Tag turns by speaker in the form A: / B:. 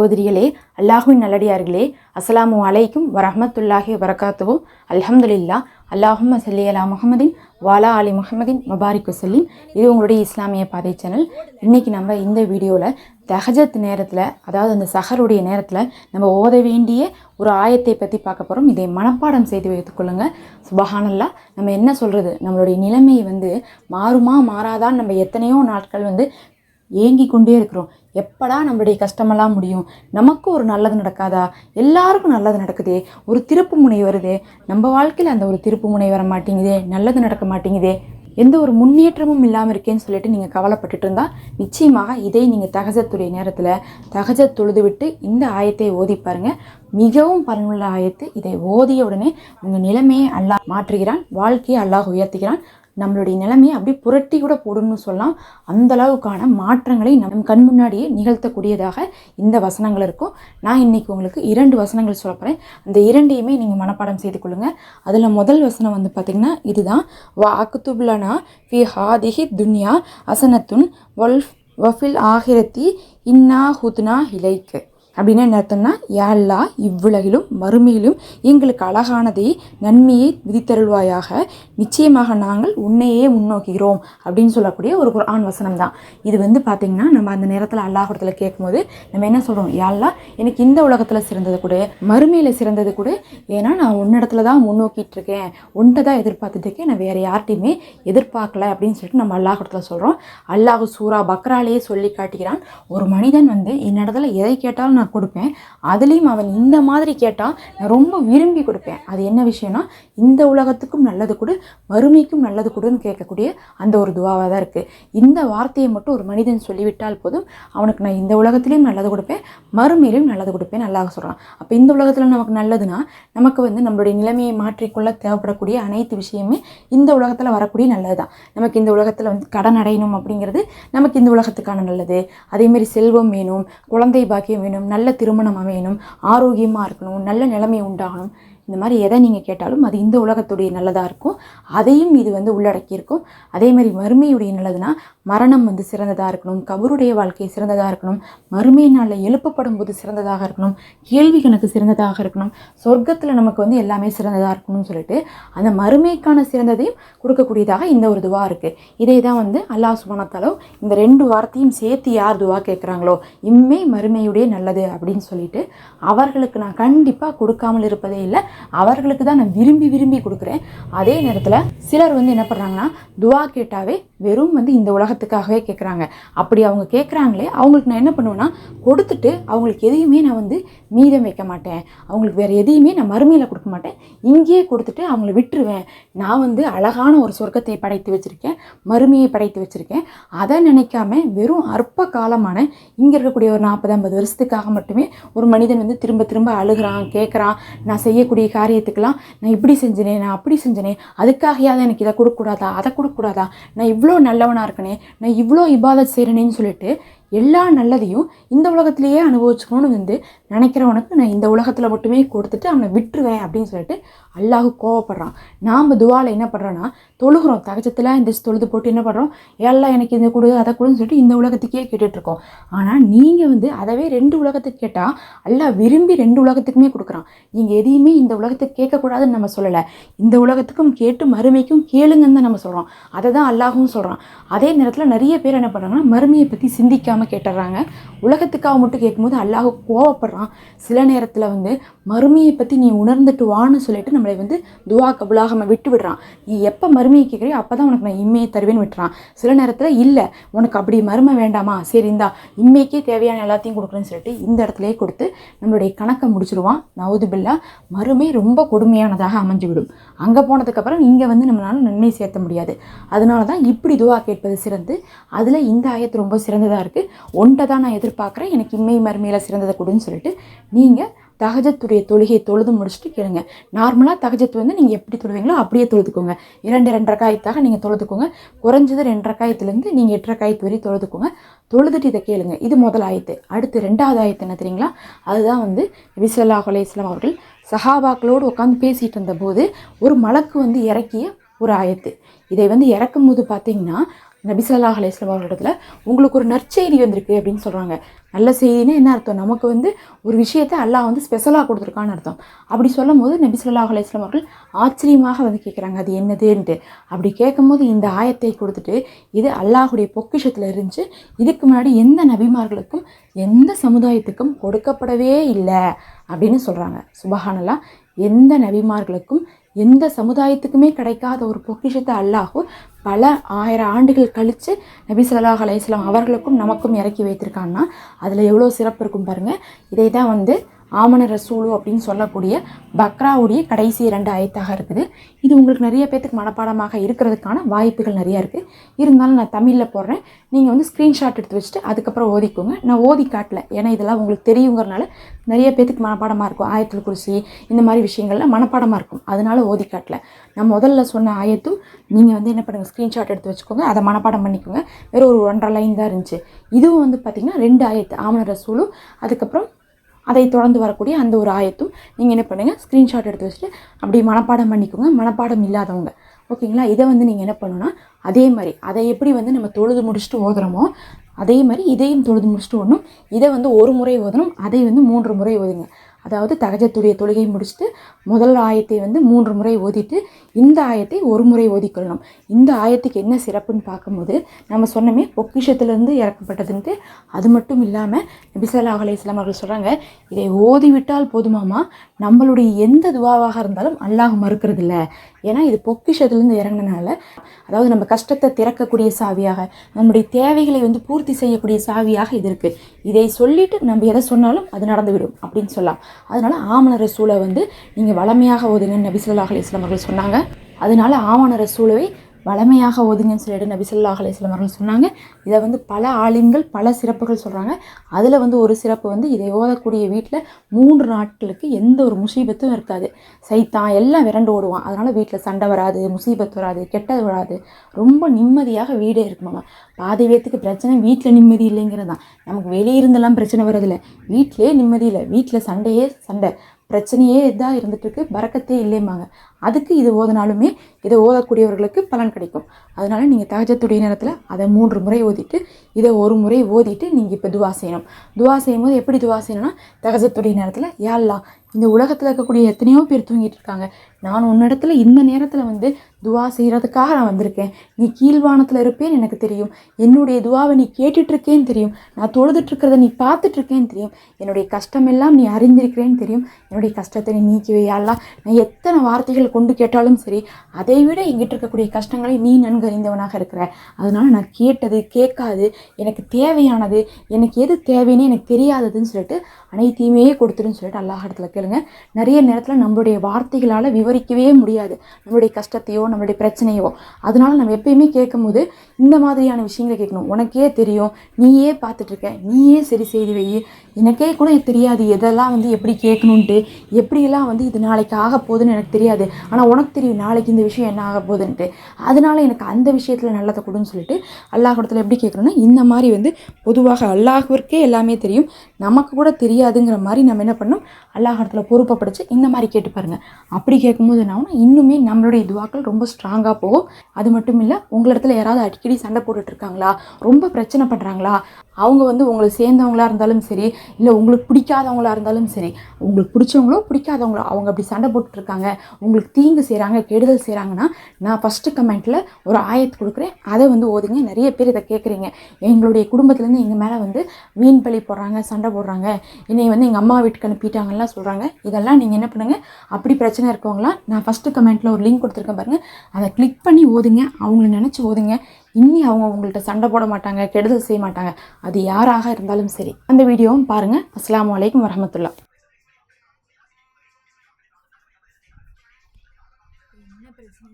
A: சகோதரிகளே அல்லாஹுவின் நல்லடியார்களே அஸ்ஸலாமு அலைக்கும் வரஹ்மத்துல்லாஹி வரகாத்துவோ அல்ஹம்துலில்லா அல்லாஹும் சல்லி அலா முகமதின் வாலா அலி முகமதின் முபாரிக்கு வசல்லிம். இது உங்களுடைய இஸ்லாமிய பாதை சேனல். இன்றைக்கி நம்ம இந்த வீடியோவில் தஹஜத் நேரத்தில் அதாவது அந்த சஹருடைய நேரத்தில் நம்ம ஓத வேண்டிய ஒரு ஆயத்தை பற்றி பார்க்க போகிறோம் இதை மனப்பாடம் செய்து வைத்துக்கொள்ளுங்க சுபஹானல்லா நம்ம என்ன சொல்கிறது நம்மளுடைய நிலைமை வந்து மாறுமா மாறாதான் நம்ம எத்தனையோ நாட்கள் வந்து ஏங்கி கொண்டே இருக்கிறோம். எப்படா நம்மளுடைய கஷ்டமெல்லாம் முடியும்? நமக்கு ஒரு நல்லது நடக்காதா? எல்லாருக்கும் நல்லது நடக்குதே. ஒரு திருப்பு முனை வருதே. நம்ம வாழ்க்கையில் அந்த ஒரு திருப்பு முனை வர மாட்டேங்குதே. நல்லது நடக்க மாட்டேங்குதே. எந்த ஒரு முன்னேற்றமும் இல்லாமல் இருக்கேன்னு சொல்லிட்டு நீங்கள் கவலைப்பட்டுட்டு இருந்தால் நிச்சயமாக இதை நீங்கள் தகஜத்துடைய நேரத்தில் தகஜ தொழுது விட்டு இந்த ஆயத்தை ஓதி பாருங்க. மிகவும் பலனுள்ள ஆயத்து. இதை ஓதிய உடனே உங்கள் நிலைமையை அல்லாஹ் மாற்றுகிறான். வாழ்க்கையை அல்லாஹ் உயர்த்துகிறான். நம்மளுடைய நிலைமையை அப்படியே புரட்டி கூட போடும்னு சொல்லலாம். அந்த அளவுக்கான மாற்றங்களை நம் கண் முன்னாடியே நிகழ்த்தக்கூடியதாக இந்த வசனங்கள் இருக்கும். நான் இன்னைக்கு உங்களுக்கு இரண்டு வசனங்கள் சொல்ல போகிறேன் அந்த இரண்டையுமே நீங்கள் மனப்பாடம் செய்து கொள்ளுங்கள் அதில் முதல் வசனம் வந்து பார்த்திங்கன்னா இதுதான். வா அக்குத்துப்லனா ஃபி ஹாதிஹி துன்யா அசனத்துன் வல்ஃப் வஃபில் ஆகிரத்தி இன்னா ஹுத்னா இலைக்கு. அப்படின்னு என்ன அர்த்தம்னா யாழ்லா இவ்வுலகிலும் மறுமையிலும் எங்களுக்கு அழகானதை நன்மையை விதித்தருள்வாயாக. நிச்சயமாக நாங்கள் உன்னையே முன்னோக்குகிறோம் அப்படின்னு சொல்லக்கூடிய ஒரு குர்ஆன் வசனம் தான் இது வந்து பார்த்திங்கன்னா நம்ம அந்த நேரத்தில் அல்லாஹிடத்தில் கேட்கும்போது நம்ம என்ன சொல்கிறோம் யாழ்லா எனக்கு இந்த உலகத்தில் சிறந்தது கூட மறுமையில் சிறந்தது கூட. ஏன்னா நான் உன்னிடத்துல தான் முன்னோக்கிட்டு இருக்கேன். உன்னை தான் எதிர்பார்த்துட்டு இருக்கேன். நான் வேறு யார்ட்டையுமே எதிர்பார்க்கல அப்படின்னு சொல்லிட்டு நம்ம அல்லாஹிடத்தில் சொல்கிறோம் அல்லாஹ் சூரா பக்ராலேயே சொல்லி காட்டுகிறான். ஒரு மனிதன் வந்து என்னிடத்துல எதை கேட்டாலும் நான் கொடுப்பேன். அதுலேயும் அவன் இந்த மாதிரி கேட்டால் நான் ரொம்ப விரும்பி கொடுப்பேன். அது என்ன விஷயம்னா இந்த உலகத்துக்கும் நல்லது கொடு மறுமைக்கும் நல்லது கொடுன்னு கேட்கக்கூடிய அந்த ஒரு துவாவாக தான் இருக்குது இந்த வார்த்தையை மட்டும் ஒரு மனிதன் சொல்லிவிட்டால் போதும். அவனுக்கு நான் இந்த உலகத்துலேயும் நல்லது கொடுப்பேன் மறுமையிலையும் நல்லது கொடுப்பேன் நல்லா சொல்கிறான் அப்போ இந்த உலகத்தில் நமக்கு நல்லதுன்னா நமக்கு வந்து நம்மளுடைய நிலைமையை மாற்றிக்கொள்ள தேவைப்படக்கூடிய அனைத்து விஷயமே இந்த உலகத்தில் வரக்கூடிய நல்லது தான் நமக்கு இந்த உலகத்தில் வந்து கடன் அடையணும் அப்படிங்கிறது நமக்கு இந்த உலகத்துக்கான நல்லது. அதேமாரி செல்வம் வேணும் குழந்தை பாக்கியம் வேணும் நல்ல திருமணம் அமையணும் ஆரோக்கியமாக இருக்கணும் நல்ல நிலைமை உண்டாகணும். இந்த மாதிரி எதை நீங்கள் கேட்டாலும் அது இந்த உலகத்துடைய நல்லதாக இருக்கும். அதையும் இது வந்து உள்ளடக்கியிருக்கும். அதே மாதிரி மறுமையுடைய நல்லதுனா மரணம் வந்து சிறந்ததாக இருக்கணும். கபருடைய வாழ்க்கை சிறந்ததாக இருக்கணும். மறுமை நாளில் எழுப்பப்படும் போது சிறந்ததாக இருக்கணும். கேள்வி கணக்கு சிறந்ததாக இருக்கணும். சொர்க்கத்தில் நமக்கு வந்து எல்லாமே சிறந்ததாக இருக்கணும்னு சொல்லிட்டு அந்த மறுமைக்கான சிறந்ததையும் கொடுக்கக்கூடியதாக இந்த ஒரு துவா இருக்குது இதே தான் வந்து அல்லாஹ் சுபானத்தாலோ இந்த ரெண்டு வார்த்தையும் சேர்த்து யார் துவா கேட்குறாங்களோ இம்மை மறுமையுடைய நல்லது அப்படின்னு சொல்லிட்டு அவர்களுக்கு நான் கண்டிப்பாக கொடுக்காமல் இருப்பதே இல்லை அவர்களுக்கு தான் நான் விரும்பி விரும்பி கொடுக்குறேன். அதே நேரத்தில் சிலர் வந்து என்ன பண்ணுறாங்கன்னா துவா கேட்டாவே வெறும் வந்து இந்த உலகத்துக்காகவே கேட்குறாங்க அப்படி அவங்க கேட்குறாங்களே அவங்களுக்கு நான் என்ன பண்ணுவேன்னா கொடுத்துட்டு அவங்களுக்கு எதையுமே நான் வந்து மீதம் வைக்க மாட்டேன். அவங்களுக்கு வேறு எதையுமே நான் மறுமையில் கொடுக்க மாட்டேன். இங்கேயே கொடுத்துட்டு அவங்கள விட்டுருவேன். நான் வந்து அழகான ஒரு சொர்க்கத்தை படைத்து வச்சுருக்கேன். மறுமையை படைத்து வச்சுருக்கேன். அதை நினைக்காம வெறும் அற்ப காலமான இங்கே இருக்கக்கூடிய ஒரு நாற்பது ஐம்பது வருஷத்துக்காக மட்டுமே ஒரு மனிதன் வந்து திரும்ப திரும்ப அழுகிறான் கேட்குறான் நான் செய்யக்கூடிய காரியத்துக்கெல்லாம் நான் இப்படி செஞ்சனே நான் அப்படி செஞ்சனே அதுக்காகையாவது எனக்கு இதை கொடுக்கக்கூடாதா அதை கொடுக்கக்கூடாதா? நான் இவ்வளோ நல்லவனாக இருக்கனே நான் இவ்வளோ இபாதத் செய்கிறேனேன்னு சொல்லிட்டு எல்லா நல்லதையும் இந்த உலகத்திலேயே அனுபவிச்சுக்கணும்னு வந்து நினைக்கிறவனுக்கு நான் இந்த உலகத்தில் மட்டுமே கொடுத்துட்டு அவனை விட்டுருவேன் அப்படின்னு சொல்லிட்டு அல்லாஹ் கோவப்படுறான். நாம் துவாவில் என்ன பண்ணுறோன்னா தொழுகிறோம். தகச்சத்தில் இந்த தொழுது போட்டு என்ன பண்ணுறோம் எல்லாம் எனக்கு இந்த கொடு அதை கொடுன்னு சொல்லிட்டு இந்த உலகத்துக்கே கேட்டுட்ருக்கோம். ஆனால் நீங்கள் வந்து அதவே ரெண்டு உலகத்துக்கு கேட்டால் அல்லாஹ் விரும்பி ரெண்டு உலகத்துக்குமே கொடுக்குறான். நீங்கள் எதையுமே இந்த உலகத்துக்கு கேட்கக்கூடாதுன்னு நம்ம சொல்லலை. இந்த உலகத்துக்கும் கேட்டு மறுமைக்கும் கேளுங்கன்னு தான் நம்ம சொல்கிறோம் அதை தான் அல்லாஹும் சொல்கிறான் அதே நேரத்தில் நிறைய பேர் என்ன பண்ணுறாங்கன்னா மறுமையை பற்றி சிந்திக்காமல் கேட்காம கேட்டுடுறாங்க உலகத்துக்காக மட்டும் கேட்கும்போது அல்லாஹ் கோவப்படுறான். சில நேரத்தில் வந்து மறுமையை பற்றி நீ உணர்ந்துட்டு வான்னு சொல்லிட்டு நம்மளை வந்து துவா கபுலாக விட்டு விடுறான். நீ எப்போ மறுமையை கேட்குறியோ அப்போ தான் உனக்கு நான் இம்மையை தருவேன்னு விட்டுறான். சில நேரத்தில் இல்லை உனக்கு அப்படி மருமை வேண்டாமா? சரி இந்தா இம்மைக்கே தேவையான எல்லாத்தையும் கொடுக்குறேன்னு சொல்லிட்டு இந்த இடத்துலயே கொடுத்து நம்மளுடைய கணக்கை முடிச்சிருவான் நவுது பில்லா மறுமை ரொம்ப கொடுமையானதாக அமைஞ்சு விடும் அங்கே போனதுக்கப்புறம் இங்கே வந்து நம்மளால நன்மை சேர்த்த முடியாது. அதனால தான் இப்படி துவா கேட்பது சிறந்து அதில் இந்த ஆயத்து ரொம்ப சிறந்ததாக இருக்குது ஒன்றை தான் நான் எதிர்பார்க்குறேன். எனக்கு இம்மை மறுமையில் சிறந்ததை கொடுன்னு சொல்லிட்டு நீங்கள் தகஜத்துடைய தொழுகையை தொழுது முடிச்சுட்டு கேளுங்க. நார்மலாக தகஜத்து வந்து நீங்கள் எப்படி தொழுவீங்களோ அப்படியே தொழுதுக்கோங்க. இரண்டு ரெண்டரை காயத்தாக நீங்கள் தொழுதுக்கோங்க. குறைஞ்சது ரெண்டரை காயத்துலேருந்து நீங்கள் எட்டரை காயத்து வரை தொழுதுக்கோங்க. தொழுதுட்டு இதை கேளுங்க. இது முதல் ஆயத்து. அடுத்து ரெண்டாவது ஆயத்து என்ன தெரியுங்களா? அதுதான் வந்து விசல்லாஹ் இஸ்லாம் அவர்கள் சஹாபாக்களோடு உட்காந்து பேசிகிட்டு இருந்தபோது ஒரு மலக்கு வந்து இறக்கிய ஒரு ஆயத்து. இதை வந்து இறக்கும் போது பார்த்தீங்கன்னா நபிசல்லாஹ் அலையம் அவர்களிடத்துல உங்களுக்கு ஒரு நற்செய்தி வந்திருக்கு அப்படின்னு சொல்கிறாங்க நல்ல செய்தின்னு என்ன அர்த்தம்? நமக்கு வந்து ஒரு விஷயத்தை அல்லாஹ் வந்து ஸ்பெஷலாக கொடுத்துருக்கான்னு அர்த்தம். அப்படி சொல்லும் போது நபி சொல்லாஹ் அலையம் அவர்கள் ஆச்சரியமாக வந்து கேட்குறாங்க அது என்னதுன்ட்டு. அப்படி கேட்கும்போது இந்த ஆயத்தை கொடுத்துட்டு இது அல்லாஹுடைய பொக்கிஷத்தில் இருந்துச்சு. இதுக்கு முன்னாடி எந்த நபிமார்களுக்கும் எந்த சமுதாயத்துக்கும் கொடுக்கப்படவே இல்லை அப்படின்னு சொல்கிறாங்க சுபஹானல்லா. எந்த நபிமார்களுக்கும் எந்த சமுதாயத்துக்குமே கிடைக்காத ஒரு பொக்கிஷத்தை அல்லாஹூ பல ஆயிரம் ஆண்டுகள் கழித்து நபி சொல்லாஹ் அலைஹி அவர்களுக்கும் நமக்கும் இறக்கி வைத்திருக்காங்கன்னா அதில் எவ்வளோ சிறப்பு இருக்கும் பாருங்கள் இதை தான் வந்து ஆமன ரசூலு அப்படின்னு சொல்லக்கூடிய பக்ராவுடைய கடைசி இரண்டு ஆயத்தாக இருக்குது. இது உங்களுக்கு நிறைய பேர்த்துக்கு மனப்பாடமாக இருக்கிறதுக்கான வாய்ப்புகள் நிறையா இருக்குது இருந்தாலும் நான் தமிழில் போடுறேன். நீங்கள் வந்து ஸ்க்ரீன்ஷாட் எடுத்து வச்சுட்டு அதுக்கப்புறம் ஓதிக்கோங்க. நான் ஓதி காட்டல. ஏன்னா இதெல்லாம் உங்களுக்கு தெரியுங்கிறனால நிறைய பேர்த்துக்கு மனப்பாடமாக இருக்கும். ஆயத்தில் குறிச்சி இந்த மாதிரி விஷயங்கள்லாம் மனப்பாடமாக இருக்கும். அதனால் ஓதி காட்டல. நான் முதல்ல சொன்ன ஆயத்தும் நீங்கள் வந்து என்ன பண்ணுங்கள் ஸ்க்ரீன்ஷாட் எடுத்து வச்சுக்கோங்க. அதை மனப்பாடம் பண்ணிக்கோங்க. வெறும் ஒரு ஒன்றரை லைன் தான் இருந்துச்சு. இதுவும் வந்து பார்த்திங்கன்னா ரெண்டு ஆயத்து. ஆமன ரசூலும் அதுக்கப்புறம் அதை தொடர்ந்து வரக்கூடிய அந்த ஒரு ஆயத்தும் நீங்கள் என்ன பண்ணுங்கள் ஸ்க்ரீன்ஷாட் எடுத்து வச்சுட்டு அப்படி மனப்பாடம் பண்ணிக்கோங்க. மனப்பாடம் இல்லாதவங்க. ஓகேங்களா? இதை வந்து நீங்கள் என்ன பண்ணணும்னா அதே மாதிரி அதை எப்படி வந்து நம்ம தொழுது முடிச்சுட்டு ஓதுறோமோ அதே மாதிரி இதையும் தொழுது முடிச்சுட்டு ஓடணும். இதை வந்து ஒரு முறை ஓதணும் அதை வந்து மூன்று முறை ஓதுங்க. அதாவது தகஜத்துடைய தொழுகை முடிச்சுட்டு முதல் ஆயத்தை வந்து மூன்று முறை ஓதிட்டு இந்த ஆயத்தை ஒரு முறை ஓதிக்கொள்ளணும். இந்த ஆயத்துக்கு என்ன சிறப்புன்னு பார்க்கும்போது நம்ம சொன்னோமே பொக்கிஷத்துலேருந்து இறக்கப்பட்டதுன்ட்டு அது மட்டும் இல்லாமல் நபிசல்லா அலையம் அவர்கள் சொல்கிறாங்க இதை ஓதிவிட்டால் போதுமாமா நம்மளுடைய எந்த துவாவாக இருந்தாலும் அல்லாஹ் மறுக்கிறதில்ல. ஏன்னா இது பொக்கிஷத்துலேருந்து இறங்கினால அதாவது நம்ம கஷ்டத்தை திறக்கக்கூடிய சாவியாக நம்முடைய தேவைகளை வந்து பூர்த்தி செய்யக்கூடிய சாவியாக இது இருக்குது இதை சொல்லிவிட்டு நம்ம எதை சொன்னாலும் அது நடந்துவிடும் அப்படின்னு சொல்லலாம். அதனால ஆமண ரசூலை வந்து நீங்கள் வளமையாக ஓதுங்கன்னு நபிசுல்லா ஸல்லல்லாஹு அலைஹி அவர்கள் சொன்னாங்க. அதனால ஆமண ரசூலை வளமையாக ஓதுங்கன்னு சொல்லிட்டு நபிசல்லா ஸல்லல்லாஹு அவர்கள் சொன்னாங்க. இதை வந்து பல ஆலிம்கள் பல சிறப்புகள் சொல்கிறாங்க அதில் வந்து ஒரு சிறப்பு வந்து இதை ஓதக்கூடிய வீட்டில் மூன்று நாட்களுக்கு எந்த ஒரு முசீபத்தும் இருக்காது. சைத்தான் எல்லாம் விரண்டு ஓடுவான். அதனால் வீட்டில் சண்டை வராது முசீபத் வராது கெட்டது வராது. ரொம்ப நிம்மதியாக வீடே இருக்குமாமா. பாதி பேத்துக்கு பிரச்சனை வீட்டில் நிம்மதி இல்லைங்கிறது தான். நமக்கு வெளியே இருந்தெல்லாம் பிரச்சனை வரதில்லை வீட்டிலே நிம்மதி இல்லை. வீட்டில் சண்டையே சண்டை. பிரச்சனையே இதாக இருந்துட்டுருக்கு பறக்கத்தே இல்லைம்பாங்க. அதுக்கு இது ஓதினாலுமே இதை ஓதக்கூடியவர்களுக்கு பலன் கிடைக்கும். அதனால் நீங்கள் தகஜத்துடைய நேரத்தில் அதை மூன்று முறை ஓதிட்டு இதை ஒரு முறை ஓதிட்டு நீங்கள் இப்போ துவா செய்யணும். துவா செய்யும் போது எப்படி துவா செய்யணும்னா தகஜத்துடைய நேரத்தில் யாழ்லா இந்த உலகத்தில் இருக்கக்கூடிய எத்தனையோ பேர் தூங்கிட்டு இருக்காங்க. நான் உன்னிடத்துல இந்த நேரத்தில் வந்து துவா செய்கிறதுக்காக நான் வந்திருக்கேன். நீ கீழ்வானத்தில் இருப்பேன்னு எனக்கு தெரியும். என்னுடைய துவாவை நீ கேட்டுட்ருக்கேன்னு தெரியும். நான் தொழுதுட்ருக்கிறத நீ பார்த்துட்ருக்கேன்னு தெரியும். என்னுடைய கஷ்டமெல்லாம் நீ அறிந்திருக்கிறேன்னு தெரியும். என்னுடைய கஷ்டத்தை நீ நீக்கி வையாலாம் நான் எத்தனை வார்த்தைகள் கொண்டு கேட்டாலும் சரி அதை விட எங்கிட்ட இருக்கக்கூடிய கஷ்டங்களை நீ நன்கு அறிந்தவனாக இருக்கிற. அதனால நான் கேட்டது கேட்காது எனக்கு தேவையானது எனக்கு எது தேவைன்னு எனக்கு தெரியாததுன்னு சொல்லிட்டு அனைத்தையுமே கொடுத்துருன்னு சொல்லிட்டு அல்லாஹ் இடத்துல கேளுங்க. நிறைய நேரத்தில் நம்மளுடைய வார்த்தைகளால் விவரிக்கவே முடியாது. நம்மளுடைய கஷ்டத்தையோ நம்மளுடைய பிரச்சனையோ. அதனால நம்ம எப்பயுமே கேட்கும்போது இந்த மாதிரியான விஷயங்களை கேட்கணும். உனக்கே தெரியும் நீயே பார்த்துட்ருக்க நீயே சரி செய்து வை. எனக்கே கூட தெரியாது எதெல்லாம் வந்து எப்படி கேட்கணுன்ட்டு எப்படியெல்லாம் வந்து இது நாளைக்கு ஆக போகுதுன்னு எனக்கு தெரியாது. ஆனால் உனக்கு தெரியும் நாளைக்கு இந்த விஷயம் என்ன ஆக போகுதுன்ட்டு. அதனால எனக்கு அந்த விஷயத்தில் நல்லதை கொடுன்னு சொல்லிட்டு அல்லாஹ் இடத்துல எப்படி கேட்குறோன்னா இந்த மாதிரி வந்து பொதுவாக அல்லாஹுவிற்கே எல்லாமே தெரியும். நமக்கு கூட தெரியாதுங்கிற மாதிரி நம்ம என்ன பண்ணோம் அல்லாஹ் இடத்துல பொறுப்பை படித்து இந்த மாதிரி கேட்டு பாருங்கள் அப்படி கேட்கும்போது என்ன ஆகும்னா இன்னுமே நம்மளுடைய துவாக்கள் ரொம்ப ஸ்ட்ராங்காக போகும். அது மட்டும் இல்லை உங்களிடத்துல யாராவது அடிக்கடி சண்டை போட்டுட்ருக்காங்களா ரொம்ப பிரச்சனை பண்ணுறாங்களா அவங்க வந்து உங்களை சேர்ந்தவங்களா இருந்தாலும் சரி இல்லை உங்களுக்கு பிடிக்காதவங்களா இருந்தாலும் சரி உங்களுக்கு பிடிச்சவங்களோ பிடிக்காதவங்களோ அவங்க அப்படி சண்டை போட்டுட்டுருக்காங்க உங்களுக்கு தீங்கு செய்கிறாங்க கெடுதல் செய்கிறாங்கன்னா நான் ஃபஸ்ட்டு கமெண்ட்டில் ஒரு ஆயத்து கொடுக்குறேன். அதை வந்து ஓதுங்க. நிறைய பேர் இதை கேட்குறீங்க எங்களுடைய குடும்பத்துலேருந்து எங்கள் மேலே வந்து வீண் பழி போடுறாங்க சண்டை போடுறாங்க என்னை வந்து எங்கள் அம்மா வீட்டுக்கு அனுப்பிட்டாங்கலாம் சொல்கிறாங்க இதெல்லாம் நீங்கள் என்ன பண்ணுங்கள் அப்படி பிரச்சனை இருக்கவங்களாம் நான் ஃபஸ்ட்டு கமெண்ட்டில் ஒரு லிங்க் கொடுத்துருக்கேன் பாருங்கள் அதை கிளிக் பண்ணி ஓதுங்க. அவங்கள நினச்சி ஓதுங்க. இன்னி அவங்க உங்கள்கிட்ட சண்டை போட மாட்டாங்க கெடுதல் செய்ய மாட்டாங்க. அது யாராக இருந்தாலும் சரி. அந்த வீடியோவும் பாருங்கள் அஸ்லாம் வலைக்கம் வரமத்துல்லா